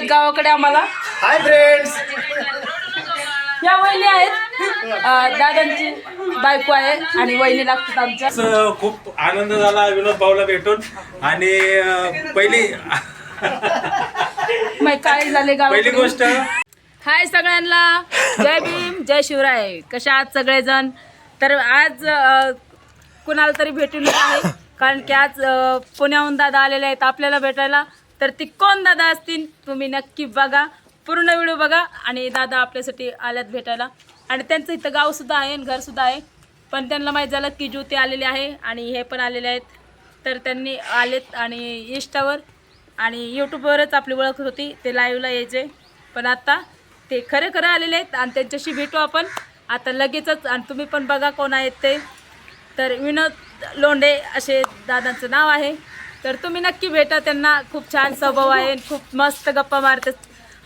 गावाकडे आम्हाला. Hi friends या वहिनी आहेत. दादांची बायको आहे आणि वहिनी लागतात आमच्या. खूप आनंद झाला विनोद भाऊला भेटून. आणि अं, पहिली मग काय झाले पहिली गावाकडे गोष्ट हाय सगळ्यांना. जय भीम जय शिवराय. कशा आहात सगळेजण? तर आज अ, कुणाला तरी भेटून आहे कारण की आज अ, पुण्याहून दादा आलेले आहेत आपल्याला भेटायला. तर ती कोण दादा असतील तुम्ही नक्की बघा. पूर्ण व्हिडिओ बघा आणि दादा आपल्यासाठी आल्यात भेटायला. आणि त्यांचं इथं गावसुद्धा आहे आणि घरसुद्धा आहे. पण त्यांना माहीत झालं की ज्योती आलेली आहे आणि हे पण आलेले आहेत. तर त्यांनी आलेत आणि इंस्टावर आणि यूट्यूबवरच आपली ओळख होती. ते लाईव्हला यायचे. पण आता ते खरे खरं आलेले आहेत आणि त्यांच्याशी भेटू आपण. आता लगेचच आणि तुम्ही पण बघा कोण आहेत ते. तर विनोद लोंढे असे दादांचं नाव आहे. तर तुम्ही नक्की भेटा त्यांना. खूप छान स्वभाव आहे. खूप मस्त गप्पा मारतात.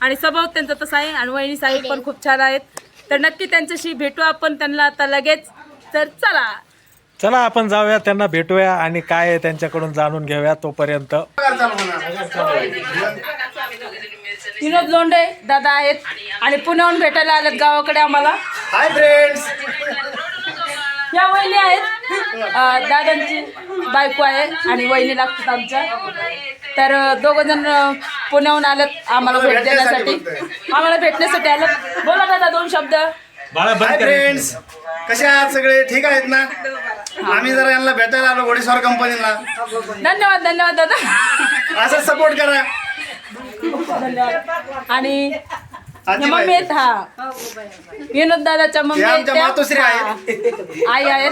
आणि स्वभाव त्यांचा तसा आहे. आणि वहिनी साहेब पण खूप छान आहेत. तर नक्की त्यांच्याशी भेटू आपण. त्यांना आता लगेच. तर चला. चला आपण जाऊया. त्यांना भेटूया आणि काय आहे त्यांच्याकडून जाणून घेऊया तोपर्यंत. विनोद लोंढे दादा आहेत. आणि पुण्याहून भेटायला आलेत गावाकडे आम्हाला. हाय फ्रेंड्स या वहिनी आहेत. दादांची बायको आहे आणि वहिनी लागतात आमच्या. तर दोघ जण पुण्याहून आलेत आम्हाला भेट देण्यासाठी. आम्हाला भेटण्यासाठी आलं बोला दादा दोन शब्द. बाळा हाय. फ्रेंड्स कसे आहात सगळे? ठीक आहेत ना? आम्ही जरा यांना भेटायला आलो घोडेश्वर कंपनीला धन्यवाद धन्यवाद दादा. असं सपोर्ट करा. धन्यवाद. आणि आजी मम्मी आहेत हा. विनोद दादाच्या मम्मी हे आहेत आमच्या त्या. मातोश्री हा. आई आहेत.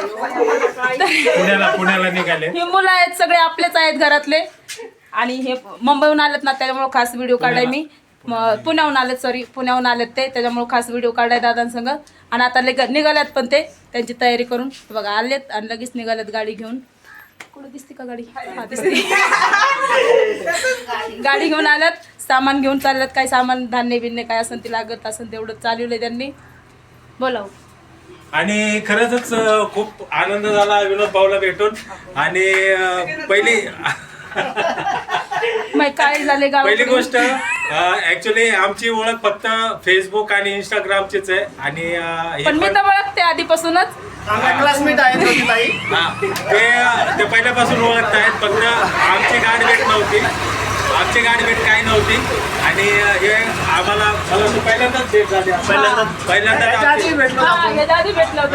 पुण्याला पुण्याला निघाले. ही मुलं आहेत सगळे आपलेच आहेत घरातले. आणि हे मुंबईहून आलेत ना त्याच्यामुळे खास व्हिडिओ काढाय मी. म- पुण्याहून आलेत सॉरी पुण्याहून आलेत ते. त्याच्यामुळे खास व्हिडिओ काढाय दादांसंग. आणि आता लग निघाल्यात पण ते त्यांची तयारी करून. बघा आलेत आणि लगेच निघाल्यात गाडी घेऊन. कुठं दिसते का गाडी? हा दिसते. गाडी घेऊन आल्यात. सामान घेऊन चालल्यात काय सामान धान्य बिन्य काय असेल ते लागत असेल तेवढं चालवलंय त्यांनी. बोलाव. आणि खरंच खूप आनंद झाला विनोद भाऊला भेटून. आणि पहिली काय झाले पहिली गोष्ट ऍक्च्युली आमची ओळख फक्त फेसबुक आणि इंस्टाग्रामचीच आहे. आणि पण मी तर ओळखते आधीपासूनच. क्लासमेट आहेत ज्योती ताई. हा, ते ते पहिल्यापासून ओळखत आहेत. फक्त आमची गाडी भेट नव्हती. आमची गाडी भेट काही नव्हती. आणि हे आम्हाला मला पहिल्यांदाच भेट झाली. पहिल्यांदा पहिल्यांदा हा,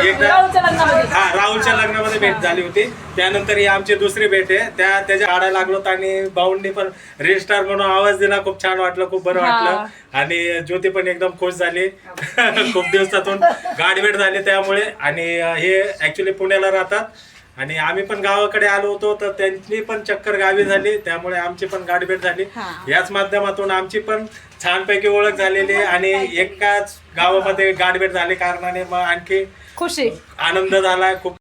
एकदा- राहुलच्या लग्नामध्ये. हा राहुलच्या लग्नामध्ये भेट झाली होती. त्यानंतर ही आमची दुसरी भेट आहे. त्या त्याच्या काढायला लागलो होतो आणि भाऊंनी पण रील म्हणून आवाज दिला. खूप छान वाटलं खूप बरं वाटलं. आणि ज्योती पण एकदम खुश झाली. खूप दिवसातून गाडी भेट झाली त्यामुळे. आणि हे ऍक्च्युली पुण्याला राहतात. आणि आम्ही पण गावाकडे आलो होतो तर त्यांची पण चक्कर गावी झाली त्यामुळे आमची पण गाडी भेट झाली. याच माध्यमातून आमची पण छानपैकी ओळख झालेली आहे आणि एकाच गावामध्ये गाडी भेट झाली कारणाने मग आणखी खुशी. आनंद झाला खूप.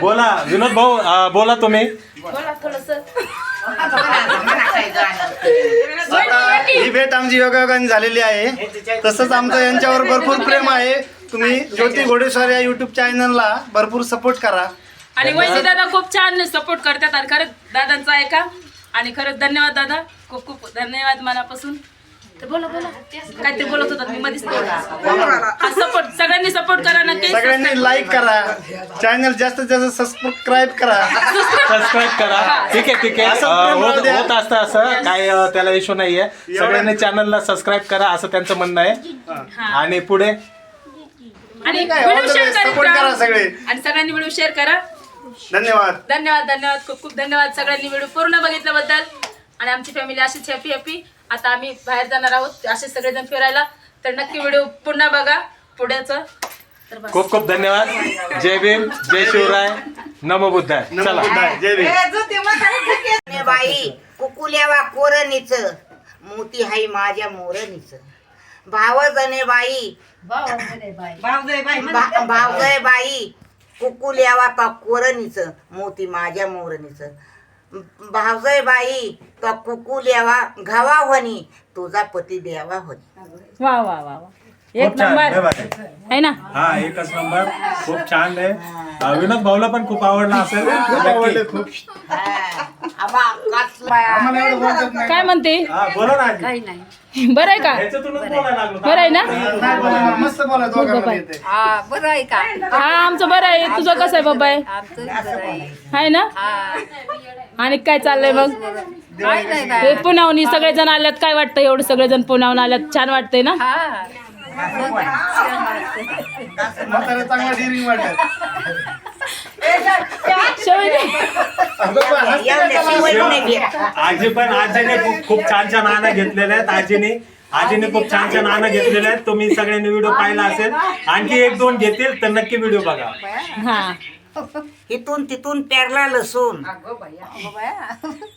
बोला विनोद भाऊ अं, बोला तुम्ही. आता ही भेट आमची योगायोगाने झालेली आहे. तसंच आमचं यांच्यावर भरपूर प्रेम आहे. तुम्ही ज्योती घोडेश्वर या युट्यूब चॅनलला भरपूर सपोर्ट करा. आणि वैसे दादा खूप छान सपोर्ट करतात आणि खरंच दादांचा आहे का? आणि खरंच धन्यवाद दादा. खूप खूप धन्यवाद मनापासून. तर बोला बोला. काहीतरी बोलत होतात मी मध्येच सपोर्ट सगळ्यांनी सपोर्ट करा नक्की सगळ्यांनी लाईक करा. चॅनल जास्तीत जास्त सबस्क्राईब करा. सबस्क्राईब करा. ठीक आहे ठीक आहे. अं, होत. होत असतं असं. काय अं, त्याला इश्यू नाहीये. सगळ्यांनी चॅनलला सबस्क्राईब करा असं त्यांचं म्हणणं आहे. आणि पुढे आणि काय, video all the share best. करीत Support राहा. करा सगळे. आणि सगळ्यांनी व्हिडिओ शेअर करा. धन्यवाद. धन्यवाद धन्यवाद खूप खूप धन्यवाद सगळ्यांनी व्हिडिओ पूर्ण बघितल्याबद्दल. आणि आमची फॅमिली अशीच हॅपी हॅपी आता आम्ही बाहेर जाणार आहोत असे सगळेजण फिरायला. तर नक्की व्हिडिओ पुन्हा बघा पुढ्याचं तर बस. खूप खूप धन्यवाद. जय भीम जय शिवराय. नमो बुद्धाय. नमो चला. बुद्धाय. जय भीम. बाई कुकुल्यावा कोरणीच मोती हाई माझ्या मोरणीच भावजने बाई. भा- भावजय बाई. कुकुल्यावा का कोरणीच मोती माझ्या मोरणीच. भावजय बाई तो कुकुल्यावा घावा होनी तुझा पती द्यावा होनी वा वा वा वा. एक खूप छान नंबर. भारी. आहे ना? हा एकच नंबर. खूप छान आहे. अं, विनोद भाऊला पण खूप आवडला असेल. आवडले नक्की. खूप हा. आम्हाला एवढं नाही. काय म्हणते? हा बोला ना आजी. बरं आहे का? ह्याच्यातूनच बोलायला लागलो. बरं आहे ना? नाही बोला, मस्त बोला दोघांना येते. हा बरं आहे का? हा आमचं बरं आहे. तुझं कसं आहे बाबा? आमचं बरं आहे. आहे ना? हा. आणि काय चाललंय मग? काय नाही का हे पुण्याहून सगळेजण आल्यात काय वाटतं? एवढं सगळेजण पुण्याहून आल्यात छान वाटतंय ना? हा. म्हातारा चांगला डिरिंग वाटत शोभीने आजी पण आजीने खूप- खूप छान छान नाणं घेतलेले आहेत आजीने. आजीने खूप छान छान नाणं घेतलेले आहेत. तुम्ही सगळ्यांनी व्हिडिओ पाहिला असेल. आणखी एक दोन घेतील तर नक्की व्हिडिओ बघा. हा. इथून तिथून पेरला लसूण.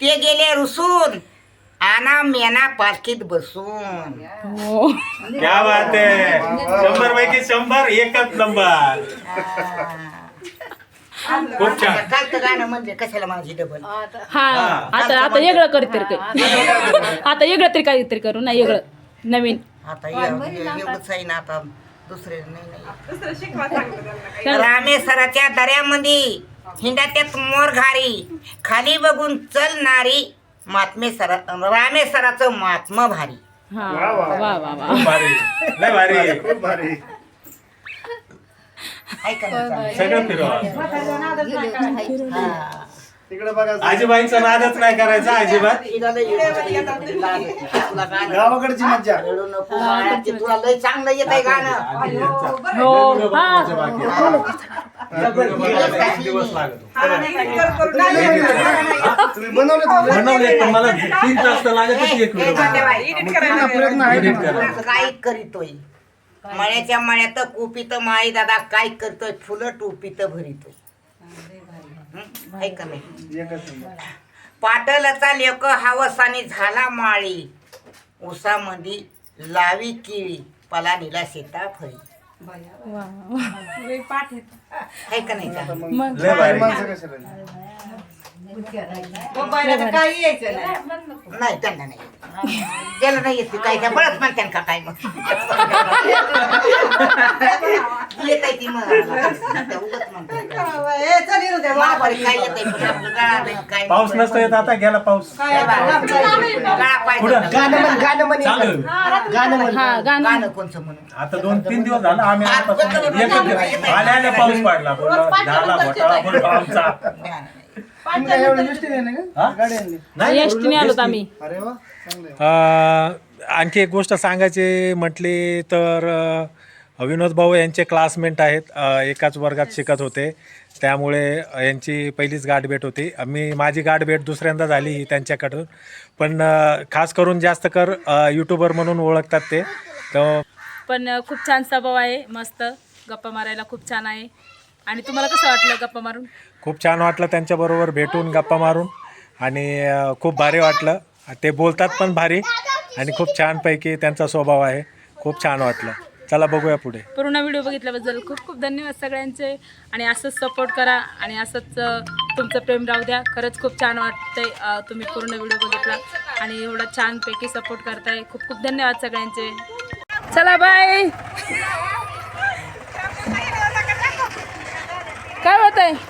ते गेले रुसून. आना मेना पालखीत बसून. हो. क्या बात आहे. शंभर पैकी शंभर एकच नंबर. खूप छान. गाणं म्हणजे कशाला माझी डबल आता हा आता आता वेगळं कर तरी काही. आता वेगळं तरी काहीतरी करू ना वेगळं. नवीन. आता एव- एवढंच आहे ना आता. दुसरे नाही नाही. रामेश्वराच्या दऱ्यामध्ये हिंडात्यात मोर घारी. खाली बघून चलणारी मातमेश्वरा रामेश्वराचं महात्मा भारी. हा. वा, वा, वा वा. खूप भारी. लय भारी. खूप भारी. सगळं फिरवा हा. तिकडे बघा आजीबाईंचा नादच नाही करायचा अजिबात गावाकडची मज्जा तुला लय चांगलं येत आहे गाणं हो हा एक दिवस बनवले? बनवले पण मला तीन तास तर लागतच एक हे. प्रयत्न- आहे. काय करीतोय मळ्याच्या मळ्यात कुपीत माई दादा काय करतोय? फुलं टोपीत भरितोय. हं? ऐका नाही. पाटलचा लेक हावसाने झाला माळी. उसामध्ये लावी किळी. पलानीला सीताफळी. वा, वा. ऐका नाही का नाही. त्यांना नाही. त्याला नाही येत काय त्या बळच म्हणते का काय मग. येत आहे ती मग. काय येत आहे? पाऊस नसतो येत आता गेला पाऊस. पाहिजे. पुढं. गाणं चालू. हा गाणं गाणं कोणचं म्हणून आता दोन तीन दिवस झाला आम्ही आल्यापासून एकच दिवस. आल्या आल्या पाऊस पडला. बोललो, झाला घोटाळा बोललो आमचा तुम्ही काय एवढी लिस्टी नाही एसटीने आलोत आम्ही. अ, आणखी एक गोष्ट सांगायची म्हटली तर अ, विनोद भाऊ यांचे क्लासमेट आहेत अ, एकाच वर्गात शिकत होते. त्यामुळे यांची पहिलीच गाठभेट होती. मी माझी गाठभेट दुसऱ्यांदा झाली ही त्यांच्याकडून. पण अ, खास करून जास्त कर यूट्यूबर म्हणून ओळखतात ते. तर पण खूप छान स्वभाव आहे मस्त. गप्पा मारायला खूप छान आहे. आणि तुम्हाला कसं वाटलं गप्पा मारून? खूप छान वाटलं त्यांच्याबरोबर भेटून गप्पा मारून आणि अ, खूप भारी वाटलं. ते बोलतात पण भारी आणि खूप छानपैकी त्यांचा स्वभाव आहे. खूप छान वाटलं. चला बघूया पुढे. पूर्ण व्हिडिओ बघितल्याबद्दल खूप खूप धन्यवाद सगळ्यांचे. आणि असंच सपोर्ट करा आणि असंच अ, तुमचं प्रेम राहू द्या. खरंच खूप छान वाटतंय अ, तुम्ही पूर्ण व्हिडिओ बघितला आणि एवढा छानपैकी सपोर्ट करताय. खूप खूप धन्यवाद सगळ्यांचे. चला बाय काय होत आहे